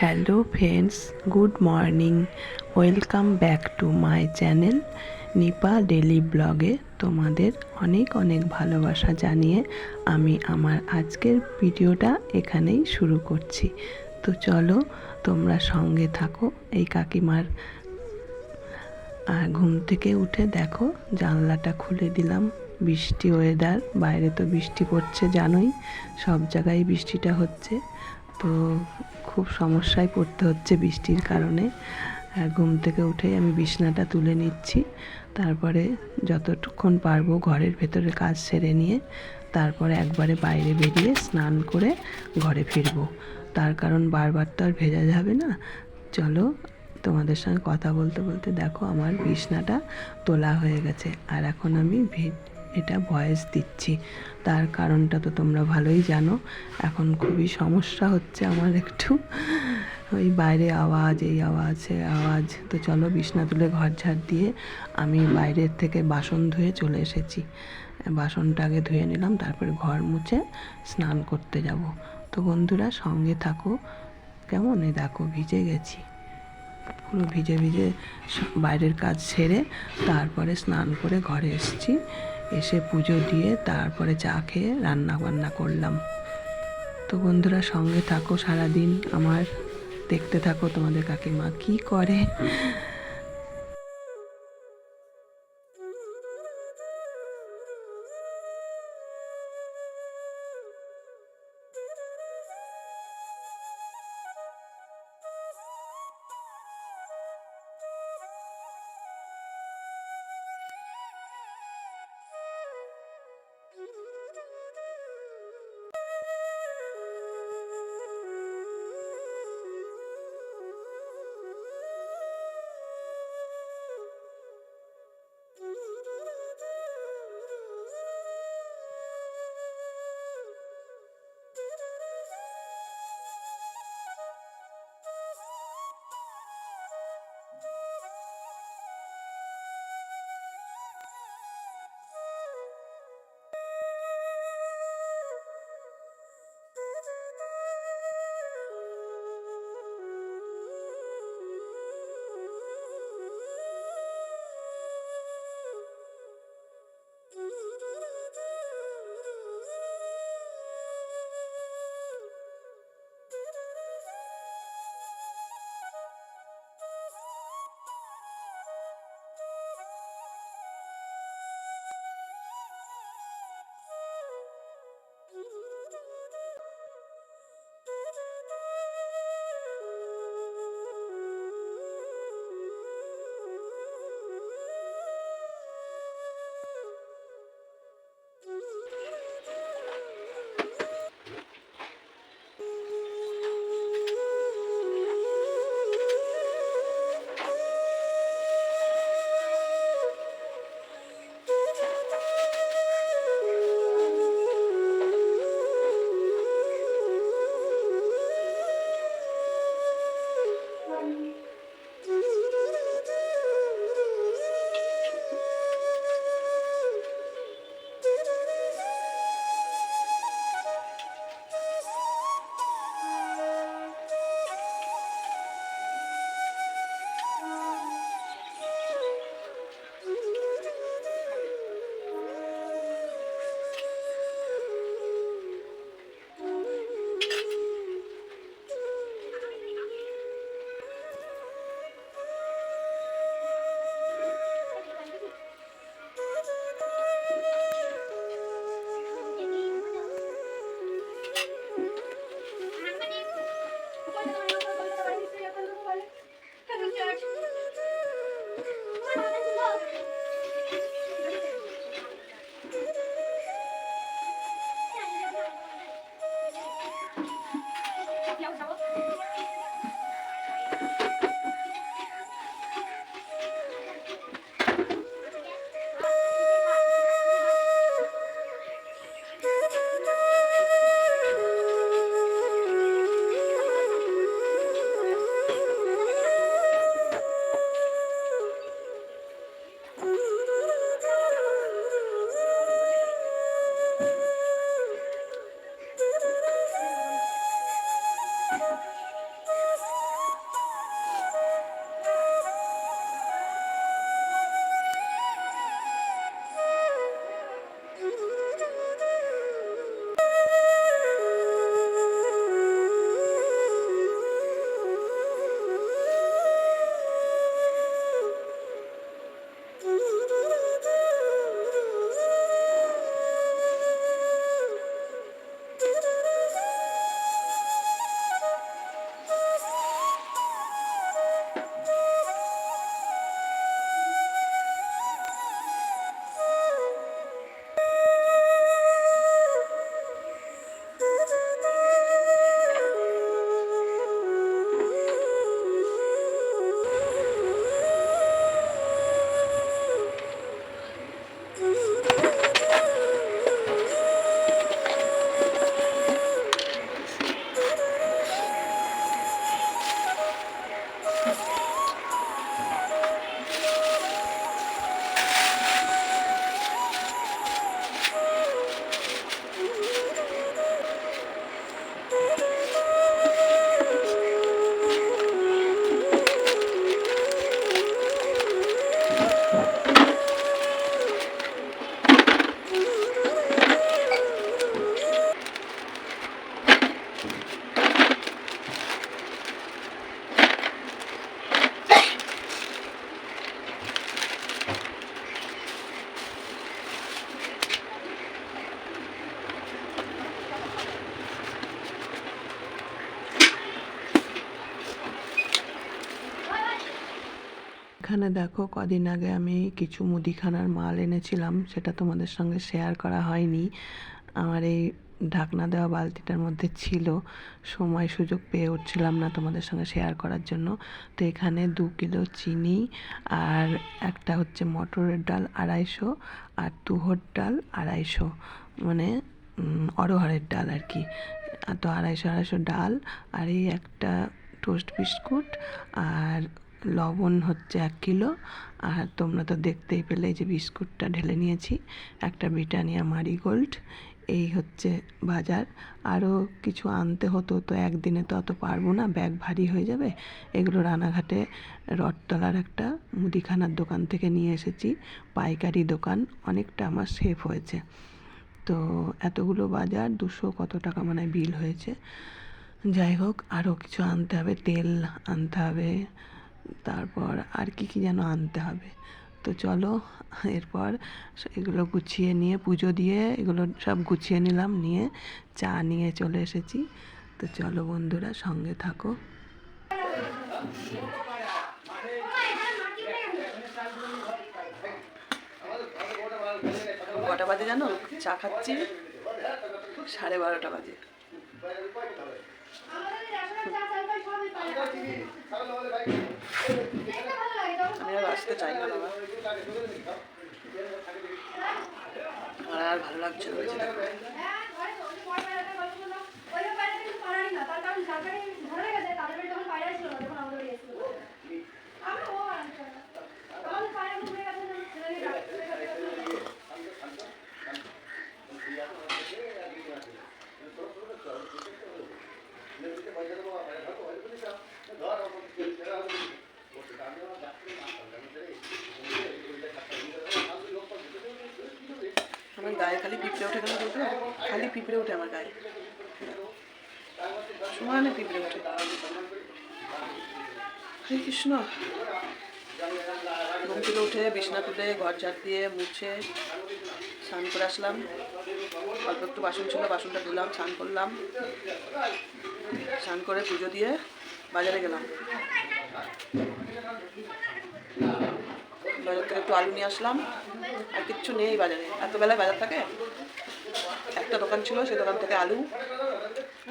Hello friends good morning welcome back to my channel Nipa daily ব্লগে তোমাদের অনেক অনেক ভালোবাসা জানিয়ে আমি আমার আজকের ভিডিওটা এখানেই শুরু করছি। তো চলো তোমরা সঙ্গে থাকো, এই কাকিমার। আর ঘুম থেকে উঠে দেখো, জানলাটা খুলে দিলাম। বৃষ্টি ওয়েদার বাইরে তো বৃষ্টি পড়ছে জানোই, সব জায়গায় বৃষ্টিটা হচ্ছে। তো খুব সমস্যায় পড়তে হচ্ছে বৃষ্টির কারণে। ঘুম থেকে উঠেই আমি বিছনাটা তুলে নিচ্ছি। তারপরে যতক্ষণ পারব ঘরের ভেতরে কাজ সেরে নিয়ে তারপরে একবারে বাইরে বেরিয়ে স্নান করে ঘরে ফিরবো। তার কারণ বারবার তো আর ভেজা যাবে না। চলো তোমাদের সঙ্গে কথা বলতে বলতে দেখো আমার বিছনাটা তোলা হয়ে গেছে। আর এখন আমি এটা ভয়েস দিচ্ছি। তার কারণটা তো তোমরা ভালোই জানো। এখন খুবই সমস্যা হচ্ছে আমার একটু। ওই বাইরে আওয়াজ, এই আওয়াজ সে আওয়াজ। তো চলো বিছনা তুলে ঘর ঝাড় দিয়ে আমি বাইরের থেকে বাসন ধুয়ে চলে এসেছি। বাসনটা আগে ধুয়ে নিলাম, তারপরে ঘর মুছে স্নান করতে যাব। তো বন্ধুরা, সঙ্গে থাকো। কেমন এ দেখো, ভিজে গেছি। পুরো ভিজে ভিজে বাইরের কাজ সেরে তারপরে স্নান করে ঘরে এসেছি। এসে পুজো দিয়ে তারপরে চা খেয়ে রান্না বান্না করলাম। তো বন্ধুরা, সঙ্গে থাকো সারাদিন, আমার দেখতে থাকো তোমাদের কাকিমা কি করে। এখানে দেখো, কদিন আগে আমি কিছু মুদিখানার মাল এনেছিলাম, সেটা তোমাদের সঙ্গে শেয়ার করা হয়নি। আমার এই ঢাকনা দেওয়া বালতিটার মধ্যে ছিল, সময় সুযোগ পেয়ে উঠছিলাম না তোমাদের সঙ্গে শেয়ার করার জন্য। তো এখানে দু কিলো চিনি আর একটা হচ্ছে মটরের ডাল আড়াইশো আর তুহর ডাল আড়াইশো মানে অরহরের ডাল আর কি। তো আড়াইশো আড়াইশো ডাল আর এই একটা টোস্ট বিস্কুট আর লবণ হচ্ছে এক কিলো। আর তোমরা তো দেখতেই পেলে যে বিস্কুটটা ঢেলে নিয়েছি। একটা ব্রিটানিয়া মারিগোল্ড এই হচ্ছে বাজার। আরও কিছু আনতে হতো তো একদিনে তো অত পারব না, ব্যাগ ভারী হয়ে যাবে। এগুলো রানাঘাটে রথতলার একটা মুদিখানার দোকান থেকে নিয়ে এসেছি। পাইকারি দোকান, অনেকটা আমার সেফ হয়েছে। তো এতগুলো বাজার, দুশো কত টাকা মানে বিল হয়েছে। যাই হোক আরও কিছু আনতে হবে, তেল আনতে হবে। তারপর আর কি কি যেন আনতে হবে। তো চলো, এরপর এগুলো গুছিয়ে নিয়ে, পুজো দিয়ে এগুলো সব গুছিয়ে নিলাম, নিয়ে চা নিয়ে চলে এসেছি। তো চলো বন্ধুরা, সঙ্গে থাকো। কটা বাজে জানো? চা খাচ্ছি। সাড়ে বারোটা বাজে। আসতে চাই না বাবা আর ভালো লাগছে না বেঁচে থাকতে। আমার গায়ে খালি পিঁপড়ে ওঠে কেন বলতে? খালি পিঁপড়ে ওঠে আমার গায়ে। সমানে পিঁপড়ে ওঠে। হরে কৃষ্ণ ঘুম থেকে উঠে বিছনা তুলে ঘর ঝাড় দিয়ে মুছে স্নান করে আসলাম। অল্প একটু বাসন ছিল, বাসনটা ধুলাম, স্নান করলাম। স্নান করে পুজো দিয়ে বাজারে গেলাম। বাজার থেকে একটু আলু নিয়ে আসলাম। আর কিচ্ছু নেই বাজারে। এত বেলায় বাজার থাকে? একটা দোকান ছিল সেই দোকান থেকে আলু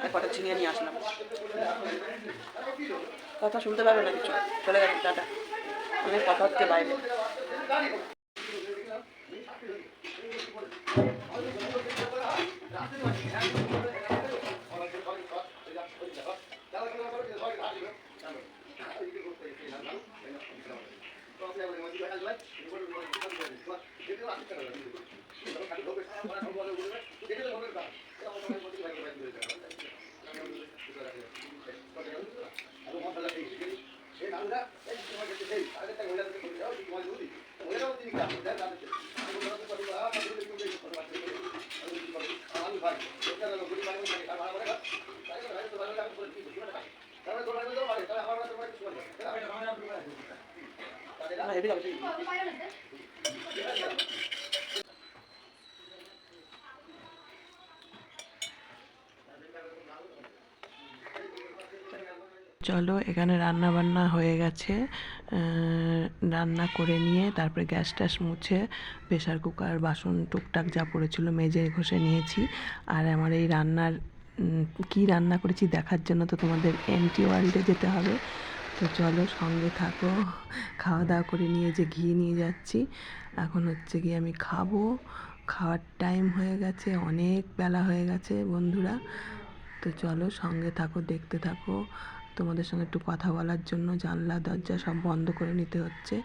আর কটা ঝিঙে নিয়ে আসলাম। কথা শুনতে পাবে না কিছু? চলে গেছে টাটা। অনেক কথা হচ্ছে বাইরে। না, হেঁটে যাবে। চলো এখানে রান্না বান্না হয়ে গেছে। রান্না করে নিয়ে তারপরে গ্যাস ট্যাস মুছে প্রেশার কুকার, বাসন টুকটাক যা পড়েছিল মেজে ঘষে নিয়েছি। আর আমার এই রান্নার কি রান্না করেছি দেখার জন্য তো তোমাদের এনটি ওয়ার্ল্ডে যেতে হবে। তো চলো সঙ্গে থাকো, খাওয়া দাওয়া করে নিয়ে যে ঘি নিয়ে যাচ্ছি। এখন হচ্ছে গিয়ে আমি খাব। খাওয়ার টাইম হয়ে গেছে, অনেক বেলা হয়ে গেছে বন্ধুরা। তো চলো সঙ্গে থাকো, দেখতে থাকো। তোমাদের সঙ্গে একটু কথা বলার জন্য জানলা, দরজা সব বন্ধ করে নিতে হচ্ছে।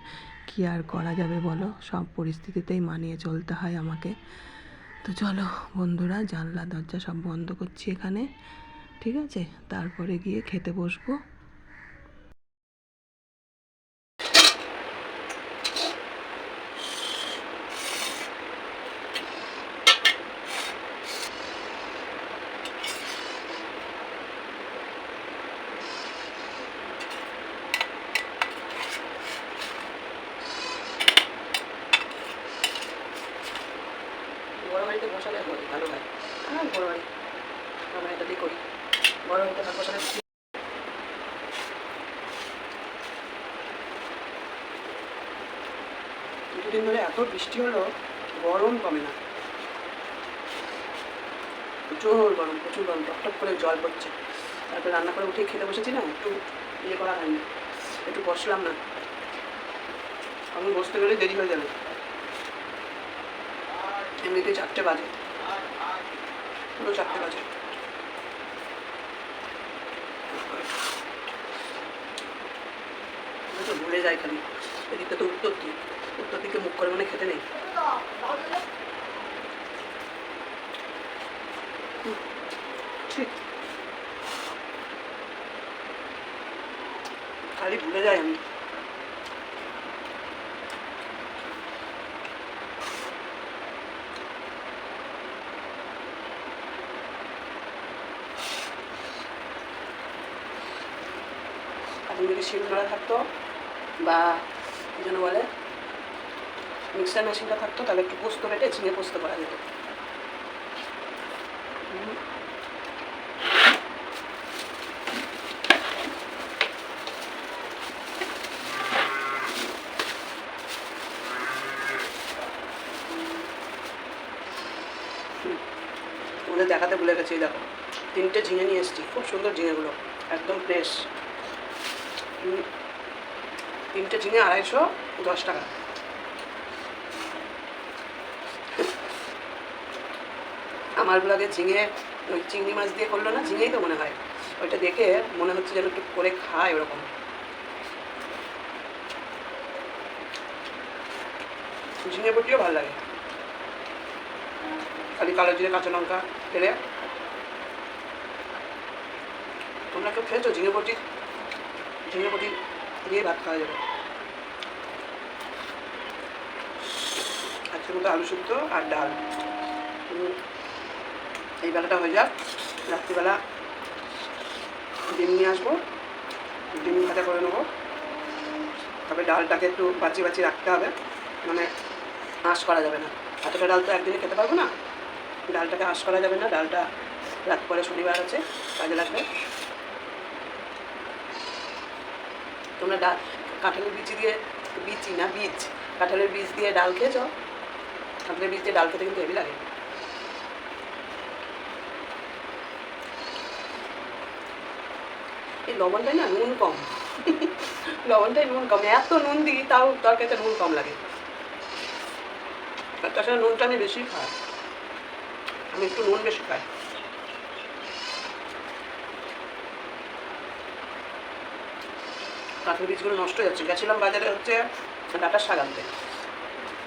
কি আর করা যাবে বলো? সব পরিস্থিতিতেই মানিয়ে চলতে হয় আমাকে। তো চলো বন্ধুরা, জানলা, দরজা সব বন্ধ করছি এখানে, ঠিক আছে? তারপরে গিয়ে খেতে বসবো বড় বাড়িতে বসালে হয়, ভালো হয় বাড়ি আমরা দুদিন ধরে এত বৃষ্টি হলো, গরম কমে না। প্রচুর গরম প্রচুর গরম। করে জল পড়ছে। তারপরে রান্না করে উঠে খেতে বসেছি না, একটু ইয়ে করা হয়নি। একটু বসলাম না। আমি বসতে গেলে দেরি হয়ে যাবে। এমনিতে চারটে বাজে। পুরো চারটে বাজে। ভুলে যাই খালি। এদিকটা তো উত্তর দিক। উত্তর দিকে মুখ করে মানে খেতে নেই। খালি ভুলে যাই আমি। যদি থাকতো বা যেন বলে মিক্সার মেশিনটা থাকতো, তাহলে একটু পোস্ত বেটে ঝিঙে পোস্ত করা যেত। দেখাতে ভুলে গেছি দেখো। তিনটে ঝিঙে নিয়ে এসেছি, খুব সুন্দর ঝিঙেগুলো, একদম ফ্রেশ। তিনটে ঝিঙে আড়াইশো দশ টাকা। আমার ব্লগে ঝিঙে, ওই চিংড়ি মাছ দিয়ে করল না, ঝিঙেই তো মনে হয়। ওইটা দেখে মনে হচ্ছে যেন একটু করে খায় ওরকম। ঝিঙে বটিও ভালো লাগে। খালি কালো জিরে, কাঁচা লঙ্কা ফেলে তোমরা কেউ খেয়েছো ঝিঙে বটি ঝিঙে বটি দিয়ে ভাত খাওয়া যাবে। আজকের মতো আলু শুক্তো আর ডাল। এই বেলাটা হয়ে যাক, রাত্রিবেলা ডিম নিয়ে আসব, ডিম ভাজা করে নেব। তবে ডালটাকে একটু বাঁচিয়ে বাঁচিয়ে রাখতে হবে মানে আঁশ করা যাবে না। এতটা ডাল তো একদিনে খেতে পারব না। ডালটাকে আঁশ করা যাবে না, ডালটা রাত পরে শনিবার আছে, কাজে লাগবে। তোমরা ডাল, কাঁঠালের বিচি দিয়ে বিচি না, বীজ, কাঁঠালের বীজ দিয়ে ডাল খেয়েছ? কাঁঠালের বীজ দিয়ে ডাল খেতে কিন্তু হেভি লাগে। এই লবণটাই না নুন কম। লবণটাই নুন কম, এত নুন দিই তাও তরকারিতে নুন কম লাগে। তাছাড়া নুনটা আমি বেশি খাই। আমি একটু নুন বেশি খাই। কাঁঠাল বীজগুলো নষ্ট হয়ে যাচ্ছে। গেছিলাম বাজারে হচ্ছে ডাটার শাক আনতে।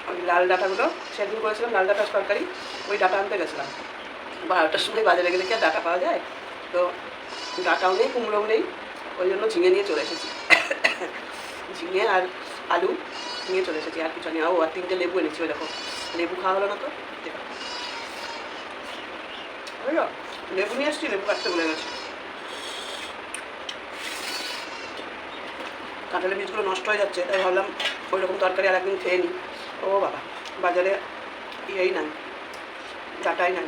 ওই লাল ডাটাগুলো, সেদিন করেছিলাম লাল ডাটার তরকারি, ওই ডাটা আনতে গেছিলাম। বারোটার সময় বাজারে গেলে কি আর ডাটা পাওয়া যায়? তো ডাটাও নেই, কুমড়োও নেই, ওই জন্য ঝিঙে নিয়ে চলে এসেছি। ঝিঙে আর আলু নিয়ে চলে এসেছি, আর কিছু নেই। ও, আর তিনটে লেবু এনেছি, ওই দেখো। লেবু খাওয়া হলো না তো? লেবু নিয়ে এসেছি লেবু কাটতে ভুলে গেছি। কাঁঠালের বীজগুলো নষ্ট হয়ে যাচ্ছে, তাই ভাবলাম ওই রকম তরকারি আর একদিন খেয়ে নিই। ও বাবা, বাজারে ইয়েই নাই, ডাটাই নাই।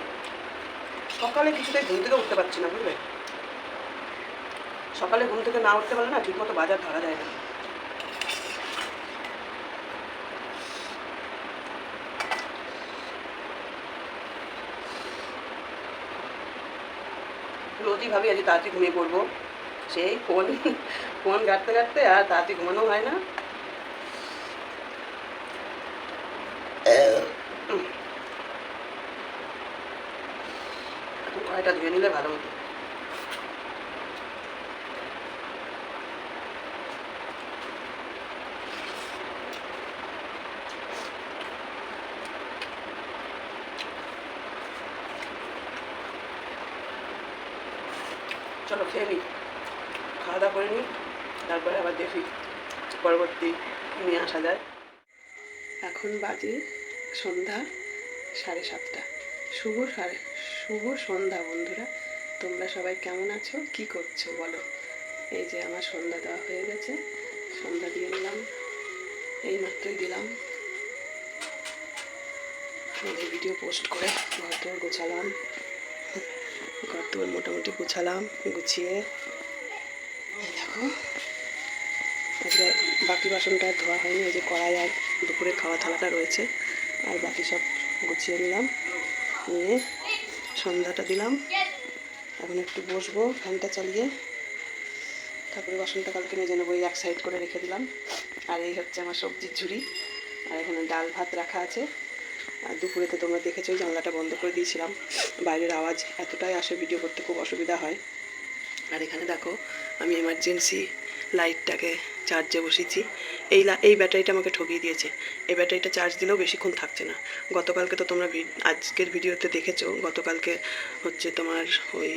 সকালে কিছুতেই ঘুম থেকে উঠতে পারছি না, বুঝলে? সকালে ঘুম থেকে না উঠতে পারলে না ঠিকমতো বাজার ধরা যায় না। রোজই ভাবি আজ তাড়াতাড়ি ঘুমিয়ে পড়ব। সেই ফোন ফোন ঘাটতে ঘাটতে আর তাড়াতাড়ি ঘুমানো হয় না। কড়াইটা ধুয়ে নিলে ভালো হতো? চলো খেয়ে নিই খাওয়া দাওয়া করে নিই তারপরে আবার দেখি, পরবর্তী নিয়ে আসা যায়। এখন বাজে সন্ধ্যা সাড়ে সাতটা। শুভ সাড়ে, শুভ সন্ধ্যা বন্ধুরা। তোমরা সবাই কেমন আছো? কি করছ বলো? এই যে আমার সন্ধ্যা দেওয়া হয়ে গেছে। সন্ধ্যা দিয়ে নিলাম এই মাত্রই দিলাম। ভিডিও পোস্ট করে ঘর দোর গোছালাম। ঘর দোর মোটামুটি গোছালাম, গুছিয়ে। দেখো। আজকে বাকি বাসনটা ধোয়া হয়নি, এই যে কড়াই আর দুপুরে খাওয়া থালাটা রয়েছে। আর বাকি সব গুছিয়ে নিলাম, নিয়ে সন্ধ্যাটা দিলাম। এখন একটু বসবো, ফ্যানটা চালিয়ে। তারপরে বাসনটা কালকে মেজে নেব এক সাইড করে রেখে দিলাম। আর এই হচ্ছে আমার সবজির ঝুড়ি। আর এখানে ডাল ভাত রাখা আছে। আর দুপুরে তো তোমরা দেখেছ জানলাটা বন্ধ করে দিয়েছিলাম। বাইরের আওয়াজ এতটাই আসে, ভিডিও করতে খুব অসুবিধা হয়। আর এখানে দেখো, আমি এমার্জেন্সি লাইটটাকে চার্জে বসিয়েছি এই এই ব্যাটারিটা আমাকে ঠকিয়ে দিয়েছে। এই ব্যাটারিটা চার্জ দিলেও বেশিক্ষণ থাকছে না। গতকালকে তো তোমরা আজকের ভিডিওতে দেখেছ, গতকালকে হচ্ছে তোমার ওই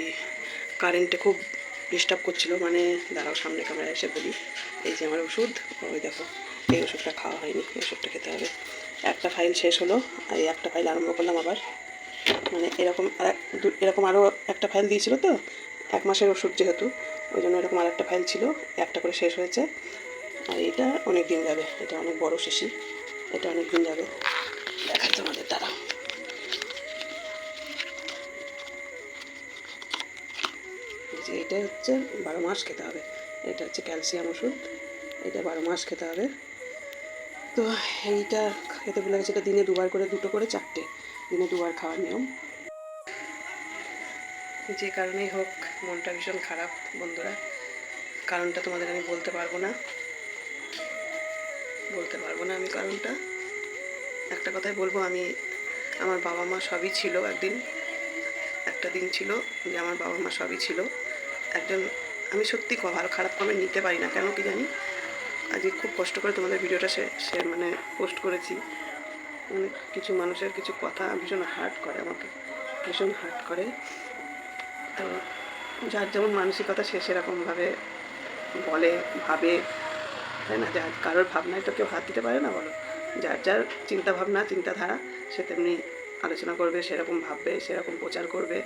কারেন্টে খুব ডিস্টার্ব করছিল। মানে দাঁড়াও সামনে ক্যামেরা এসে বলি। এই যে আমার ওষুধ, ওই দেখো, এই ওষুধটা খাওয়া হয়নি, এই ওষুধটা খেতে হবে। একটা ফাইল শেষ হলো, এই একটা ফাইল আরম্ভ করলাম আবার। মানে এরকম এরকম আরও একটা ফাইল দিয়েছিল তো, এক মাসের ওষুধ যেহেতু। ওই জন্য এরকম আর একটা ফাইল ছিল, একটা করে শেষ হয়েছে। আর এটা অনেক দিন যাবে, এটা অনেক বড় শিশি এটা অনেক দিন যাবে। দেখাই তোমাদের দ্বারা এটা হচ্ছে বারো মাস খেতে হবে। এটা হচ্ছে ক্যালসিয়াম ওষুধ, এটা বারো মাস খেতে হবে। তো এইটা খেতে ভুলে গেছে, এটা দিনে দুবার করে, দুটো করে, চারটে। দিনে দুবার খাওয়ার নিয়ম। যে কারণেই হোক, মনটা ভীষণ খারাপ বন্ধুরা। কারণটা তোমাদের আমি বলতে পারব না। বলতে পারব না আমি কারণটা। একটা কথাই বলব, আমি, আমার বাবা মা সবই ছিল একদিন। একটা দিন ছিল যে আমার বাবা মা সবই ছিল। একজন, আমি সত্যি ভালো খারাপ কমেন্ট নিতে পারি না। কেন কি জানি? আজকে খুব কষ্ট করে তোমাদের ভিডিওটা সে সে মানে পোস্ট করেছি। অনেক কিছু মানুষের কিছু কথা ভীষণ হার্ট করে আমাকে। ভীষণ হার্ট করে। তো যার যেমন মানসিকতা সে সেরকমভাবে বলে, ভাবে, তাই না? যার কারোর ভাবনায় তো কেউ হাত দিতে পারে না, বলো। যার যার চিন্তাভাবনা, চিন্তাধারা, সে তেমনি আলোচনা করবে, সেরকম ভাববে, সেরকম প্রচার করবে।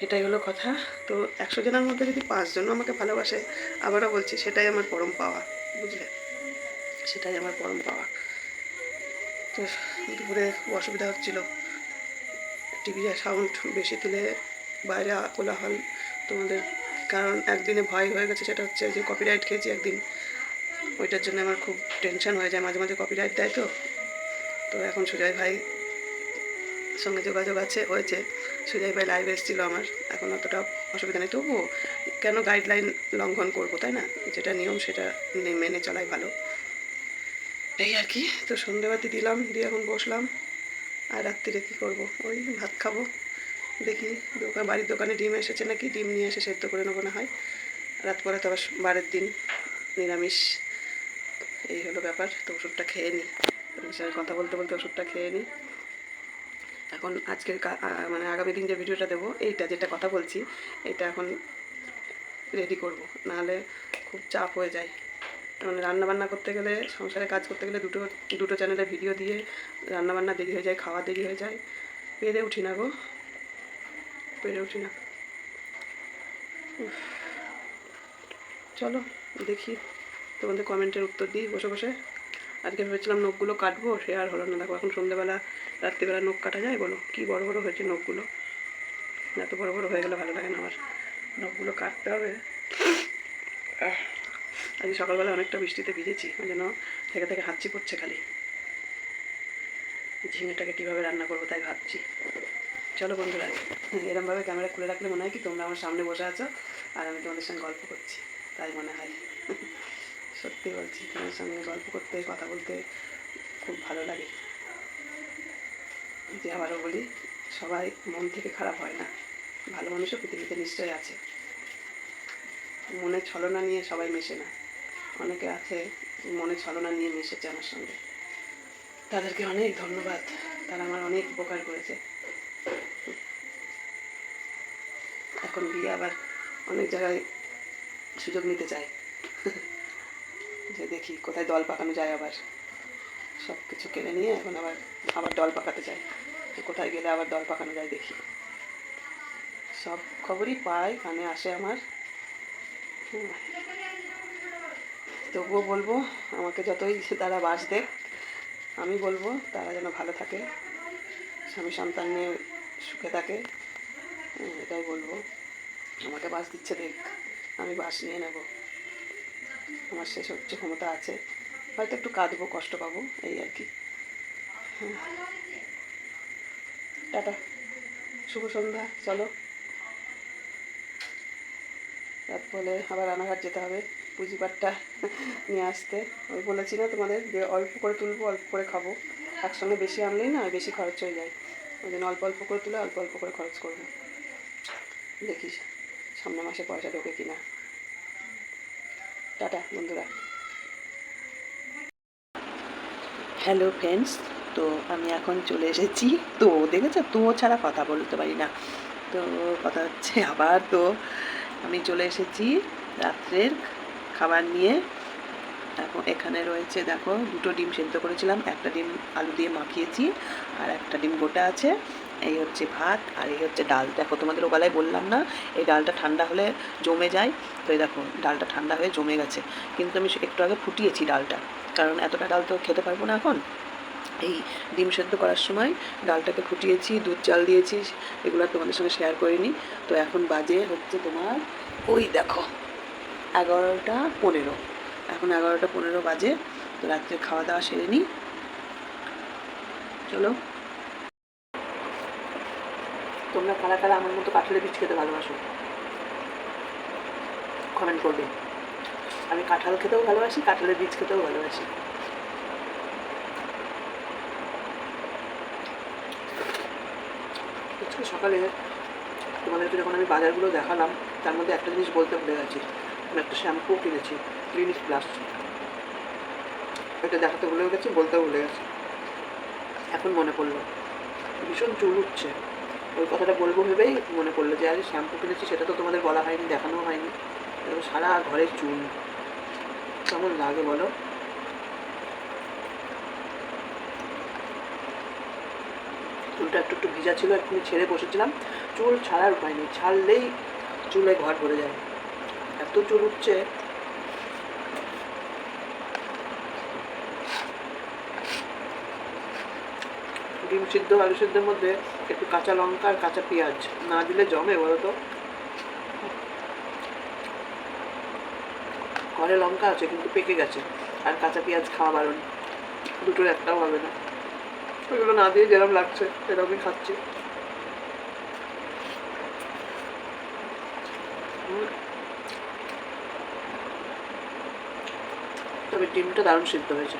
এটাই হলো কথা। তো একশো জনের মধ্যে যদি পাঁচজন আমাকে ভালোবাসে, আবারও বলছি, সেটাই আমার পরম পাওয়া, বুঝলে? সেটাই আমার পরম পাওয়া। তো দুপুরে অসুবিধা হচ্ছিল। টিভির সাউন্ড বেশি তুলে বাইরে কোলাহল তোমাদের, কারণ একদিনে ভয় হয়ে গেছে, সেটা হচ্ছে যে কপিরাইট খেয়েছি একদিন। ওইটার জন্য আমার খুব টেনশন হয়ে যায়, মাঝে মাঝে কপিরাইট দেয় তো। তো এখন সুজয় ভাই সঙ্গে যোগাযোগ আছে, হয়েছে। সুজয় ভাই লাইভ এসেছিল আমার, এখন অতটা অসুবিধা নেই। তবুও কেন গাইডলাইন লঙ্ঘন করব, তাই না? যেটা নিয়ম, সেটা মেনে চলাই ভালো। এই আর কি, তো সন্ধেবাতি দিলাম, দিয়ে এখন বসলাম। আর রাত্রিরে কী করব? ওই ভাত খাব। দেখি, দোকান, বাড়ির দোকানে ডিম এসেছে নাকি? ডিম নিয়ে এসে সেদ্ধ করে নেব না হয়। রাত পরে তো আবার বারের দিন নিরামিষ। এই হলো ব্যাপার, তো ওষুধটা খেয়ে নিই কথা বলতে বলতে ওষুধটা খেয়ে নিই এখন আজকের মানে আগামী দিন যে ভিডিওটা দেবো, এইটা যেটা কথা বলছি, এটা এখন রেডি করব। নাহলে খুব চাপ হয়ে যায়। মানে রান্নাবান্না করতে গেলে, সংসারে কাজ করতে গেলে দুটো দুটো চ্যানেলে ভিডিও দিয়ে রান্না বান্না দেরি হয়ে যায়, খাওয়া দেরি হয়ে যায়। পেরে উঠি না গো। পেরে উঠি না। চলো, দেখি তোমাদের কমেন্টের উত্তর দিই বসে বসে। আজকে ভেবেছিলাম নখগুলো কাটবো, সে আর হলো না। দেখো, এখন সন্ধ্যেবেলা রাত্রিবেলা নখ কাটা যায়, বলো, কি বড় বড় হয়েছে নখগুলো? এত বড় বড় হয়ে গেলে ভালো লাগে না আমার। নখগুলো কাটতে হবে। আজকে সকালবেলা অনেকটা বৃষ্টিতে ভিজেছি, ওই জন্য থেকে থেকে হাঁচি পড়ছে খালি। ঝিঙেটাকে কীভাবে রান্না করব তাই ভাবছি। চলো বন্ধুরা, এরমভাবে ক্যামেরা খুলে রাখলে মনে হয় কি তোমরা আমার সামনে বসে আছো আর আমি তোমাদের সঙ্গে গল্প করছি। তাই মনে হয়। সত্যি বলছি তোমার সঙ্গে গল্প করতে, কথা বলতে খুব ভালো লাগে। যে আবারও বলি, সবাই মন থেকে খারাপ হয় না। ভালো মানুষও পৃথিবীতে নিশ্চয়ই আছে। মনে ছলনা নিয়ে সবাই মেশে না। অনেকে আছে মনে ছলনা নিয়ে মিশেছে আমার সঙ্গে। তাদেরকে অনেক ধন্যবাদ। তারা আমার অনেক উপকার করেছে। এখন গিয়ে আবার অনেক জায়গায় সুযোগ নিতে চায়। যে দেখি কোথায় দল পাকানো যায় আবার। সব কিছু কেড়ে নিয়ে এখন আবার আবার দল পাকাতে চাই যে কোথায় গেলে আবার দল পাকানো যায় দেখি। সব খবরই পাই, কানে আসে আমার। তবুও বলব, আমাকে যতই তারা বাস দেখ, আমি বলব তারা যেন ভালো থাকে, স্বামী সন্তান নিয়ে সুখে থাকে। এটাই বলব। আমাকে বাস দিচ্ছে, দেখ, আমি বাস নিয়ে নেব। আমার সেই সহ্য ক্ষমতা আছে। হয়তো একটু কাঁদবো, কষ্ট পাবো, এই আর কি। হ্যাঁ। টাটা। শুভ সন্ধ্যা, চলো। তারপরে আবার রানাঘাট যেতে হবে পুঁজিপাটটা নিয়ে আসতে। ওই বলেছি না তোমাদের যে অল্প করে তুলবো, অল্প করে খাব। একসঙ্গে বেশি আনলেই না, বেশি খরচ হয়ে যায়। ওই জন্য অল্প অল্প করে তুলে অল্প অল্প করে খরচ করব। দেখিস। সামনের মাসে পয়সা ঢোকে কিনা। টাটা, বন্ধুরা। হ্যালো ফ্রেন্ডস, তো আমি এখন চলে এসেছি। তো দেখেছ, তো ছাড়া কথা বলতে পারি না। তো কথা হচ্ছে আবার, তো আমি চলে এসেছি রাত্রের খাবার নিয়ে। এখন এখানে রয়েছে দেখো, দুটো ডিম সেদ্ধ করেছিলাম। একটা ডিম আলু দিয়ে মাখিয়েছি, আর একটা ডিম গোটা আছে। এই হচ্ছে ভাত, আর এই হচ্ছে ডাল। দেখো, তোমাদের ওবেলায় বললাম না, এই ডালটা ঠান্ডা হলে জমে যায়। তো এই দেখো, ডালটা ঠান্ডা হয়ে জমে গেছে। কিন্তু আমি একটু আগে ফুটিয়েছি ডালটা, কারণ এতটা ডাল তো খেতে পারব না এখন। এই ডিম সেদ্ধ করার সময় ডালটাকে ফুটিয়েছি, দুধ চাল দিয়েছি, এগুলো তোমাদের সঙ্গে শেয়ার করিনি। তো এখন বাজে হচ্ছে তোমার, ওই দেখো, এগারোটা পনেরো। এখন এগারোটা পনেরো বাজে, তো রাত্রে খাওয়া দাওয়া সেরে নিই। চলো। তোমরা কারা কারা আমার মতো কাঁঠালের বীজ খেতে ভালোবাসো? কমেন্ট করবে। আমি কাঁঠাল খেতেও ভালোবাসি, কাঁঠালের বীজ খেতেও ভালোবাসি। সকালে তোমাদেরকে যখন আমি বাজারগুলো দেখালাম, তার মধ্যে একটা জিনিস বলতে ভুলে গেছি। একটা শ্যাম্পু কিনেছি, ক্লিনিক প্লাস। এটা দেখাতে ভুলে গেছি, বলতেও ভুলে গেছি। এখন মনে পড়ল, ভীষণ চুল উঠছে। ওই কথাটা বলব ভেবেই মনে পড়ল যে, আরে শ্যাম্পু কিনেছি, সেটা তো তোমাদের বলা হয়নি, দেখানো হয়নি। এরকম সারা ঘরে চুল। কেমন লাগে বলো? চুলটা একটু একটু ভিজা ছিল একটু ছেড়ে বসেছিলাম। চুল ছাড়ার উপায় নেই, ছাড়লেই চুলে ঘর ভরে যায়। এত চুল উঠছে। ডিম সিদ্ধ, আলু সিদ্ধের মধ্যে একটু কাঁচা লঙ্কা আর কাঁচা পেঁয়াজ। না দিলে জমে, বলো তো। ঘরে লঙ্কা আছে, কিন্তু পেকে গেছে। আর কাঁচা পেঁয়াজ খাওয়া বারণ। দুটোর একটাও হবে না। ওইগুলো না দিয়ে যেরকম লাগছে সেরকমই খাচ্ছি। তবে ডিমটা দারুণ সিদ্ধ হয়েছে।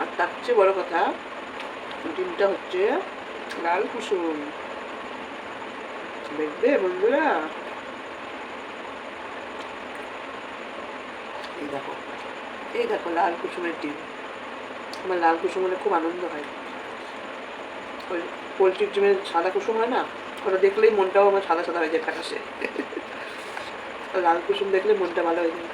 আর তার চেয়ে বড় কথা, ডিমটা হচ্ছে লাল কুসুম। দেখবে বন্ধুরা? এই দেখো এই দেখো লাল কুসুমের ডিম। আমার লাল কুসুম হলে খুব আনন্দ হয়। ওই পোলট্রির ডিমের সাদা কুসুম হয় না? ওটা দেখলেই মনটাও আমার সাদা সাদা হয়ে যায় ফ্যাকাশে। লাল কুসুম দেখলে মনটা ভালো হয়ে যায়।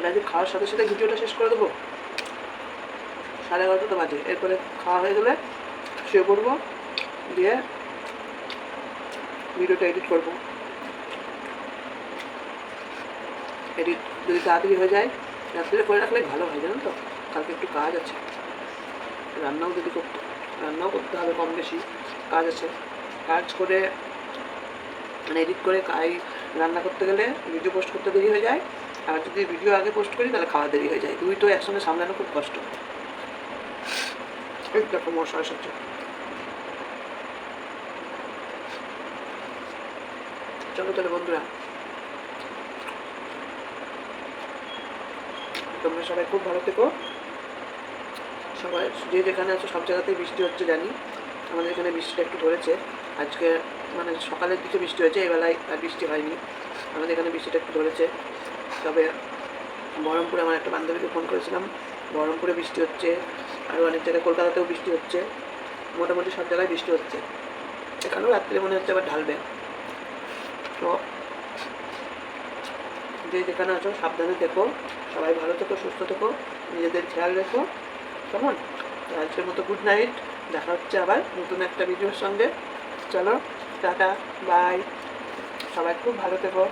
তাহলে আজকে খাওয়ার সাথে সাথে ভিডিওটা শেষ করে দেবো। সাড়ে এগারোটা বাজে। এরপরে খাওয়া হয়ে গেলে শুয়ে পড়ব, দিয়ে ভিডিওটা এডিট করব। এডিট যদি তাড়াতাড়ি হয়ে যায় রাত্রে করে রাখলে ভালো হয় জানো তো? কালকে একটু কাজ আছে। রান্নাও যদি করতে, রান্নাও করতে হবে কম বেশি, কাজ আছে। কাজ করে মানে এডিট করে কাই রান্না করতে গেলে ভিডিও পোস্ট করতে দেরি হয়ে যায়। আর যদি ভিডিও আগে পোস্ট করি, তাহলে খাওয়া দেরি হয়ে যায়। দুই তো একসঙ্গে সামলানো খুব কষ্ট। চলো তাহলে বন্ধুরা, তোমরা সবাই খুব ভালো থেকো। সবাই যে যেখানে আছো, সব জায়গাতেই বৃষ্টি হচ্ছে, জানি। আমাদের এখানে বৃষ্টিটা একটু ধরেছে। আজকে মানে সকালের দিকে বৃষ্টি হয়েছে, এবেলায় আর বৃষ্টি হয়নি। আমাদের এখানে বৃষ্টিটা একটু ধরেছে। তবে বহরমপুরে আমার একটা বান্ধবীকে ফোন করেছিলাম। বহরমপুরে বৃষ্টি হচ্ছে আরও অনেক জায়গায়, কলকাতাতেও বৃষ্টি হচ্ছে। মোটামুটি সব জায়গায় বৃষ্টি হচ্ছে। এখানেও রাত্রে মনে হচ্ছে আবার ঢালবে। তো যে যেখানে আছো, সাবধানে থেকো, সবাই ভালো থেকো, সুস্থ থেকো, নিজেদের খেয়াল রেখো। কেমন? আজকের মতো গুড নাইট দেখা হচ্ছে আবার নতুন একটা ভিডিওর সঙ্গে। চলো, টাটা বাই সবাই খুব ভালো থেকো।